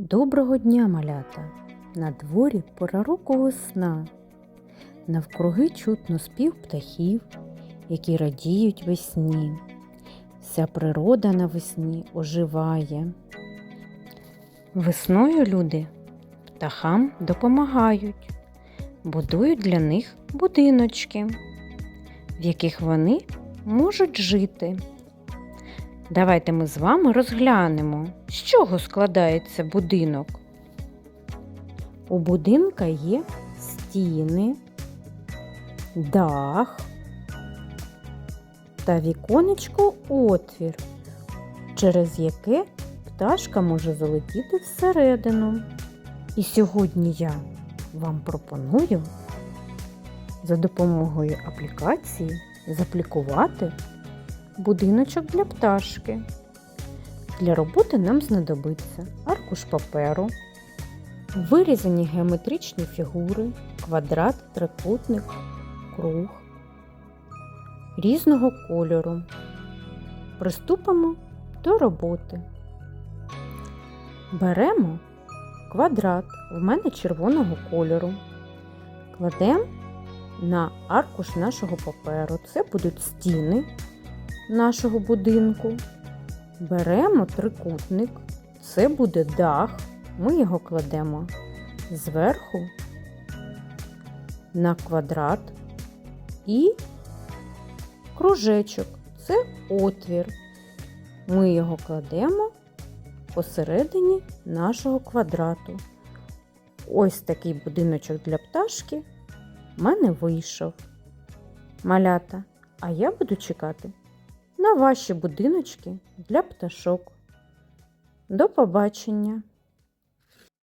Доброго дня, малята! На дворі пора року весна. Навкруги чутно спів птахів, які радіють весні. Вся природа навесні оживає. Весною люди птахам допомагають, будують для них будиночки, в яких вони можуть жити. Давайте ми з вами розглянемо, з чого складається будинок. У будинка є стіни, дах та віконечко отвір, через яке пташка може залетіти всередину. І сьогодні я вам пропоную за допомогою аплікації заплікувати будиночок для пташки. Для роботи нам знадобиться аркуш паперу, вирізані геометричні фігури, квадрат, трикутник, круг різного кольору. Приступимо до роботи. Беремо квадрат, в мене червоного кольору. Кладемо на аркуш нашого паперу. Це будуть стіни нашого будинку. Беремо трикутник, це буде дах. Ми його кладемо зверху на квадрат і кружечок це отвір. Ми його кладемо посередині нашого квадрату. Ось такий будиночок для пташки в мене вийшов. Малята, а я буду чекати на ваші будиночки для пташок. До побачення!